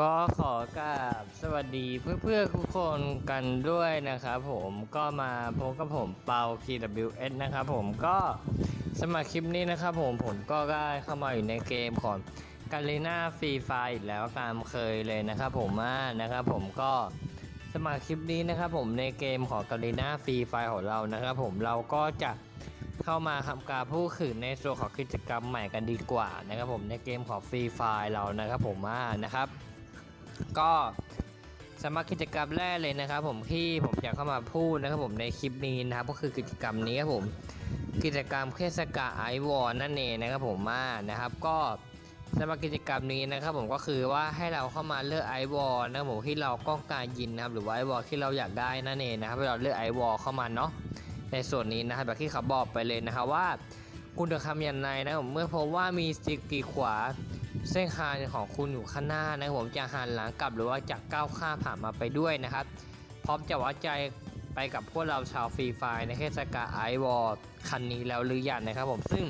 ก็ขอกราบสวัสดีเพื่อนๆทุกคนกันด้วยนะครับผมก็มาพบกับผมเปา KWS นะครับผมก็สมัครคลิปนี้นะครับผมผมก็ได้เข้ามาอยู่ในเกมของกาเลน่าฟรีไฟอีกแล้วตามเคยเลยนะครับผมมานะครับผมก็สมัครคลิปนี้นะครับผมในเกมของกาเลน่าฟรีไฟของเรานะครับผมเราก็จะเข้ามาทำการพูดถึงในส่วนของกิจกรรมใหม่กันดีกว่านะครับผมในเกมของฟรีไฟเรานะครับผมมานะครับ ก็สำหรับกิจกรรมแรกเลยนะครับ ผมที่ผมอยากเข้ามาพูดนะครับผมในคลิปนี้นะครับ ก็คือกิจกรรมนี้ครับผม กิจกรรมเทศกาลไอวอร์นั่นเองนะครับผมมานะครับ ก็สำหรับกิจกรรมนี้นะครับ ผมก็คือว่าให้เราเข้ามาเลือกไอวอร์นะครับผมที่เราต้องการยินนะครับหรือว่าไอวอร์ที่เราอยากได้นั่นเองนะครับเราเลือกไอวอร์เข้ามาเนาะในส่วนนี้นะครับแบบที่เขาบอกไปเลยนะครับว่า คุณจะทำอย่างไรนะครับผมเมื่อพบว่ามีสติกกีขวา เส้นทางของคุณอยู่ข้างหน้านะครับผมจะหันหลังกลับหรือว่าจะก้าวข้ามผ่านมาไปด้วยนะครับ พร้อมจะวัดใจไปกับพวกเราชาวฟรีไฟในเทศกาลไอวอลคันนี้แล้วหรือยังนะครับผมซึ่ง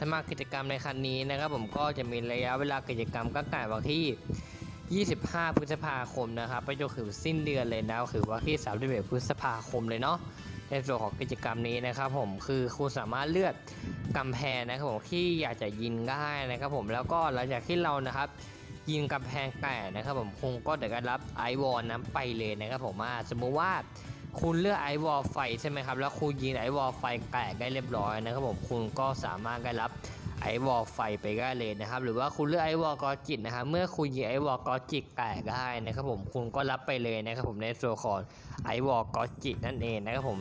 สำหรับกิจกรรมในคันนี้นะครับผมก็จะมีระยะเวลากิจกรรมก็แต่วันที่ 25 พฤษภาคมนะครับไปจนถึงสิ้นเดือนเลยนะคือว่าที่ 31 พฤษภาคมเลยเนาะ ในส่วนของกิจกรรมนี้นะครับผมคือคุณสามารถเลือกกำแพงนะครับผมที่อยากจะยิงได้นะครับผมแล้วก็หลังจากที่เรานะครับยิงกำแพงแตกนะครับผมคงก็เดี๋ยวรับไอวอลนั้นไปเลยนะครับผมสมมุติว่าคุณเลือกไอวอลไฟใช่ไหมครับแล้วคุณยิงไอวอลไฟแตกได้เรียบร้อยนะครับผมคุณก็สามารถได้รับ ไอวอลไฟไปได้เลยนะครับ หรือว่าคุณเลือกไอวอลกอจิตนะครับ เมื่อคุณยิงไอวอลกอจิตแตกได้นะครับผมคุณก็รับไปเลยนะครับผมในส่วของไอวอลกอจิตนั่นเองนะครับผม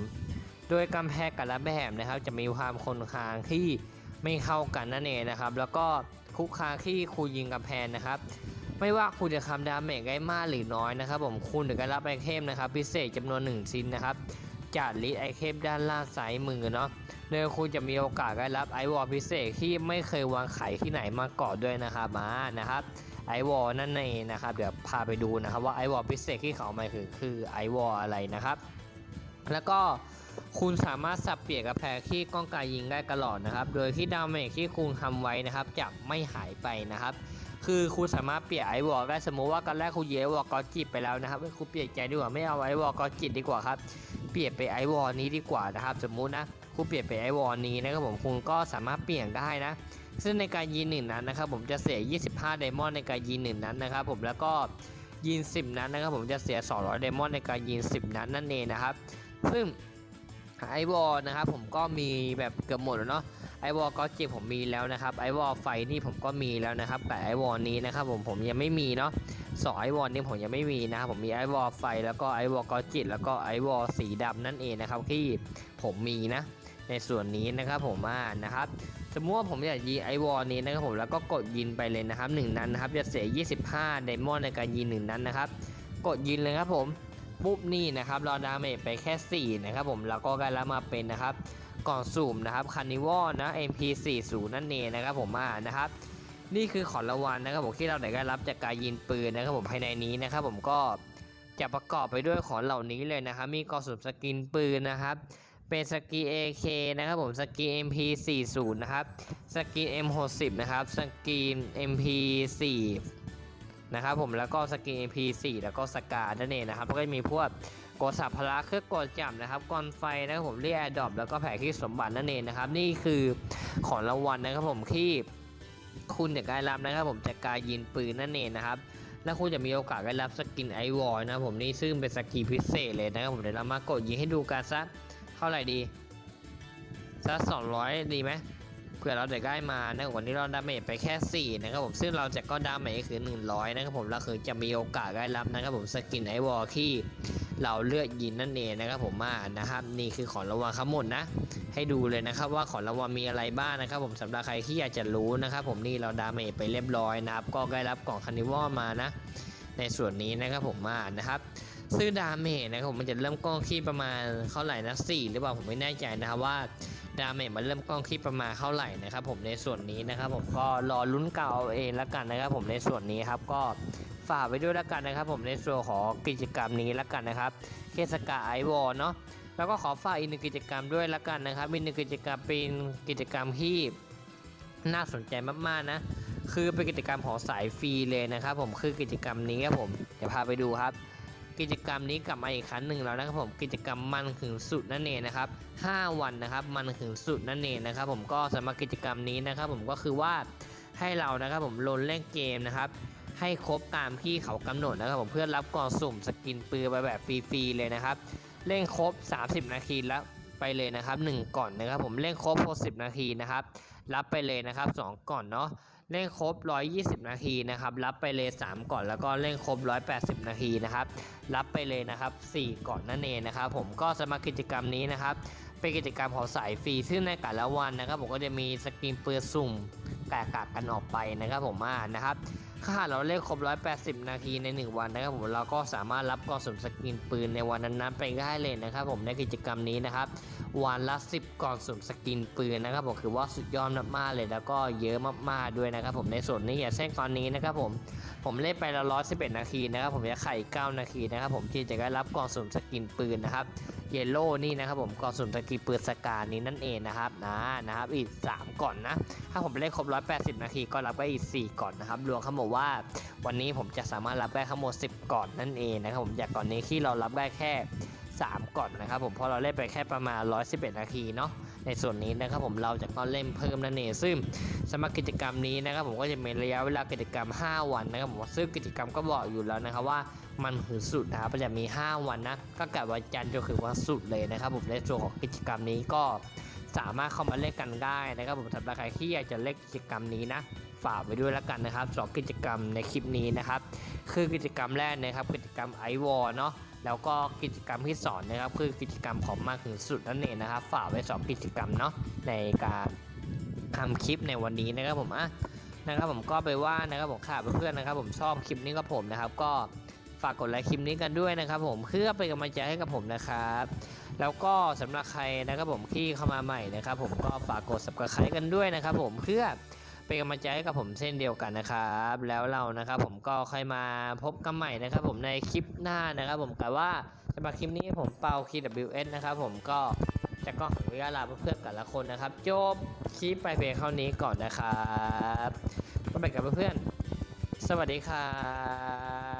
โดยกำแพงแต่ละแบบนะครับ จะมีความคงคางที่ไม่เข้ากันนั่นเองนะครับ แล้วก็คุกคาที่คุณยิงกำแพงนะครับ ไม่ว่าคุณจะทำดาเมจได้มากหรือน้อยนะครับ ผมคุณถึงจะรับไอเทมนะครับ พิเศษจำนวน1ชิ้นนะครับ จากลิสไอเทมด้านล่างซ้ายมือเนาะโดยคุณจะมีโอกาสได้รับไอวอลพิเศษที่ไม่เคยวางไข่ที่ไหนมาก่อนด้วยนะครับมานะครับไอวอลนั่นเองนะครับเดี๋ยวพาไปดูนะครับว่าไอวอลพิเศษที่เขาเอามาคือคือไอวอลอะไรนะครับ แล้วก็คุณสามารถสับเปลี่ยนกระแพงที่ก้องกายยิงได้ตลอดนะครับ โดยที่ดาเมจที่คุณทำไว้นะครับจะไม่หายไปนะครับ คือคุณสามารถเปลี่ยนไอวอลได้สมมติว่าตอนแรกคุณเยไอวอลกอจิตไปแล้วนะครับคุณเปลี่ยนใจดีกว่าไม่เอาไอวอลกอจิตดีกว่าครับ เปลี่ยนไปไอวอลนี้ดีกว่านะครับ สมมุตินะคุณเปลี่ยนไปไอวอลนี้นะครับผมคุณก็สามารถเปลี่ยนได้นะ ซึ่งในการยิงหนึ่งนั้นนะครับผมจะเสีย 25 ไดมอนด์ในการยิงหนึ่งนั้นนะครับผมแล้วก็ยิง 10 นั้นนะครับผมจะเสีย 200 ไดมอนด์ในการยิง 10 นั้นนั่นเองนะครับ ซึ่งไอวอลนะครับผมก็มีแบบเกือบหมดแล้วเนาะ ไอวอลก็จิผมมีแล้วนะครับไอวอลไฟนี่ผมก็มีแล้วนะครับแต่ไอวอลนี้นะครับผมผมยังไม่มีเนาะสองไอวอลนี้ผมยังไม่มีนะครับผมมีไอวอลไฟแล้วก็ไอวอลก็จิตแล้วก็ไอวอลสีดำนั่นเองนะครับที่ผมมีนะในส่วนนี้นะครับผมอ่านะครับสมมติว่าผมอยากยิงไอวอลนี้นะครับผมแล้วก็กดยิงไปเลยนะครับหนึ่งนั้นนะครับจะเสีย 25 ไดมอนด์ในการยิงหนึ่งนั้นนะครับ กดยิงเลยครับผม ปุ๊บนี่นะครับรอดาเมจไปแค่ 4 นะครับผมแล้วก็ได้รับมาเป็นนะครับกล่องสุ่มนะครับคานิวอลนะ MP40 นั่นเองนะครับผมอ่านะครับนี่คือของรางวัลนะครับผมที่เราได้รับจากการยิงปืนนะครับผมภายในนี้นะครับผมก็จะประกอบไปด้วยของเหล่านี้เลยนะครับ มีกล่องสุ่มสกินปืนนะครับเป็นสกี AK นะครับผมสกี MP40 นะครับสกี M60 นะครับสกี MP4 นะครับผมแล้วก็สกี MP4 แล้วก็สกานั่นเองนะครับแล้วก็จะมีพวกกดสับพละเครื่องกดจับนะครับกอนไฟนะครับผมเรียกแอร์ดรอปแล้วก็แผงที่สมบัตินั่นเองนะครับนี่คือของรางวัลนะครับผมที่คุณจะได้รับนะครับผมจากการยิงปืนนั่นเองนะครับแล้วคุณจะมีโอกาสได้รับสกินไอวอลนะครับผมนี่ซึ่งเป็นสกีพิเศษเลยนะครับผมเดี๋ยวเรามากดยิงให้ดูกันสักเท่าไหร่ดีสักสองร้อยดีไหม เผื่อเราจะได้มานะวันนี้เราดาเมจไปแค่ 4 นะครับผมซึ่งเราจะก็ดาเมจคือ 100 นะครับผมเราคือจะมีโอกาสได้รับนะครับผมสกินไอวอลที่เราเลือกยินนั่นเองนะครับผมมานะครับนี่คือของรางวัลทั้งหมดนะให้ดูเลยนะครับว่าของรางวัลมีอะไรบ้างนะครับผมสำหรับใครที่อยากจะรู้นะครับผมนี่เราดาเมจไปเรียบร้อยนะครับก็ได้รับกล่องคานิวอลมานะ ในส่วนนี้นะครับผมมานะครับซึ่งดาเมจนะครับผมมันจะเริ่มก้องที่ประมาณเท่าไหร่นะสี่หรือเปล่าผมไม่แน่ใจนะครับว่า ดาเมจมันเริ่มก้องที่ประมาณเท่าไหร่นะครับผมในส่วนนี้นะครับผมก็รอลุ้นเก่าเอาเองแล้วกันนะครับผมในส่วนนี้ครับก็ฝากไว้ด้วยแล้วกันนะครับ ผมในส่วนของกิจกรรมนี้แล้วกันนะครับเทศกาลไอวอลเนาะแล้วก็ขอฝากอีกหนึ่งกิจกรรมด้วยแล้วกันนะครับอีกหนึ่งกิจกรรมเป็นกิจกรรมที่น่าสนใจมากๆนะคือเป็นกิจกรรมของสายฟรีเลยนะครับ ผมคือกิจกรรมนี้ครับผมเดี๋ยวพาไปดูครับ กิจกรรมนี้กลับมาอีกครั้งหนึ่งแล้วนะครับผมกิจกรรมมันถึงสุดนั่นเองนะครับ5วันนะครับมันถึงสุดนั่นเองนะครับผมก็สำหรับกิจกรรมนี้นะครับผมก็คือว่าให้เรานะครับผมลงเล่นเกมนะครับให้ครบตามที่เขากำหนดนะครับผมเพื่อรับกล่องสุ่มสกินปืนไปแบบฟรีๆเลยนะครับเล่นครบ 30 นาทีแล้วไปเลยนะครับ1ก่อนนะครับผมเล่นครบ60 นาทีนะครับรับไปเลยนะครับ 2 ก่อนเนาะ เล่นครบ 120 นาทีนะครับ รับไปเลย 3 ก่อนแล้วก็เล่นครบ 180 นาทีนะครับ รับไปเลยนะครับ 4 ก่อนนั่นเองนะครับ ผมก็สมัครกิจกรรมนี้นะครับ เป็นกิจกรรมของสายฟรีซึ่งในแต่ละวันนะครับ ผมก็จะมีสกินปืนสุ่ม แตกต่างกันออกไปนะครับผมอ่านะครับถ้าหากเราเล่นครบ 180 นาทีใน 1 วันนะครับผมเราก็สามารถรับกล่องสุ่มสกินปืนในวันนั้นๆไปได้เลยนะครับผมในกิจกรรมนี้นะครับวันละ 10 กล่องสุ่มสกินปืนนะครับผมคือว่าสุดยอดมากๆเลยแล้วก็เยอะมากๆด้วยนะครับผมในส่วนนี้อย่าเช่นตอนนี้นะครับผมผมเล่นไปแล้ว111 นาทีนะครับผมจะไข่ 9 นาทีนะครับผมที่จะได้รับกล่องสุ่มสกินปืนนะครับ เยลโล่นี่นะครับผมกล่องสุ่มสกินปืนสกานี้นั่นเองนะครับนะนะครับอีก 3 ก่อนนะ ถ้าผมเล่นครบ 180 นาทีก็รับได้อีก 4 ก่อนนะครับรวมทั้งหมดว่าวันนี้ผมจะสามารถรับได้ทั้งหมด 10 ก่อนนั่นเองนะครับผมจากก่อนนี้ที่เรารับได้แค่ 3 ก่อนนะครับผมเพราะเราเล่นไปแค่ประมาณ 111 นาทีเนาะในส่วนนี้นะครับผมเราจะก็เล่นเพิ่มนั่นเองซึ่งสำหรับกิจกรรมนี้นะครับผมก็จะมีระยะเวลากิจกรรม 5 วันนะครับผมซึ่งกิจกรรมก็บอกอยู่แล้วนะครับว่า มันถึงสุดนะครับจะมี 5 วันนะก็กลับวันจันทร์จนถึงวันศุกร์เลยนะครับผมในส่วนของกิจกรรมนี้ก็สามารถเข้ามาเล่นกันได้นะครับผมสำหรับใครที่อยากจะเล่นกิจกรรมนี้นะฝากไว้ด้วยแล้วกันนะครับสองกิจกรรมในคลิปนี้นะครับ คือกิจกรรมแรกนะครับ กิจกรรมไอวอเนาะแล้วก็กิจกรรมที่สอนนะครับ คือกิจกรรมของมากถึงสุดนั่นเองนะครับ ฝากไว้สองกิจกรรมเนาะในการทำคลิปในวันนี้นะครับผมอะนะครับผมก็ไปว่านะครับผมค่ะเพื่อนๆนะครับ ผมชอบคลิปนี้กับผมนะครับ ก็ ฝากกดไลค์คลิปนี้กันด้วยนะครับผมเพื่อเป็นกำลังใจให้กับผมนะครับ แล้วก็สำหรับใครนะครับผมที่เข้ามาใหม่นะครับ ผมก็ฝากกด subscribe กันด้วยนะครับ ผมเพื่อเป็นกำลังใจให้กับผมเช่นเดียวกันนะครับ แล้วเรานะครับผมก็ค่อยมาพบกันใหม่นะครับ ผมในคลิปหน้านะครับ ผมแต่ว่าสำหรับคลิปนี้ผมเปา KWS นะครับ ผมก็จะก็ขออนุญาตลาเพื่อนๆกันละคนนะครับ จบคลิปไปเพียงเท่านี้ก่อนนะครับก็ไปกับเพื่อนๆสวัสดีครับ